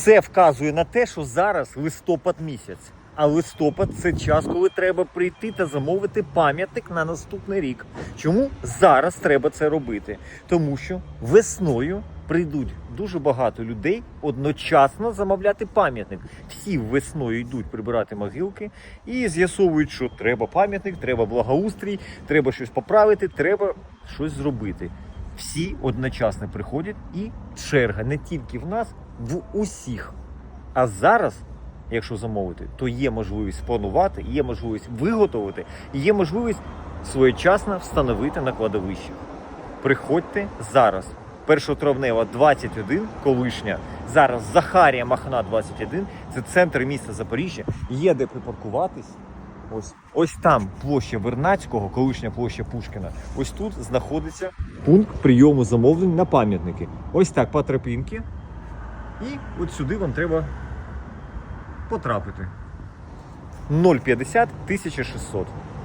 Все вказує на те, що зараз листопад місяць. А листопад це час, коли треба прийти та замовити пам'ятник на наступний рік. Чому зараз треба це робити? Тому що весною прийдуть дуже багато людей одночасно замовляти пам'ятник. Всі весною йдуть прибирати могилки і з'ясовують, що треба пам'ятник, треба благоустрій, треба щось поправити, треба щось зробити. Всі одночасно приходять, і черга не тільки в нас, в усіх. А зараз, якщо замовити, то є можливість спланувати, є можливість виготовити, є можливість своєчасно встановити на кладовищах. Приходьте зараз. 1 травнева 21, колишня. Зараз Захарія Махна 21. Це центр міста Запоріжжя. Є де припаркуватись. Ось, ось там площа Вернацького, колишня площа Пушкіна. Ось тут знаходиться пункт прийому замовлень на пам'ятники. Ось так по тропінці. І от сюди вам треба потрапити. 050 1600.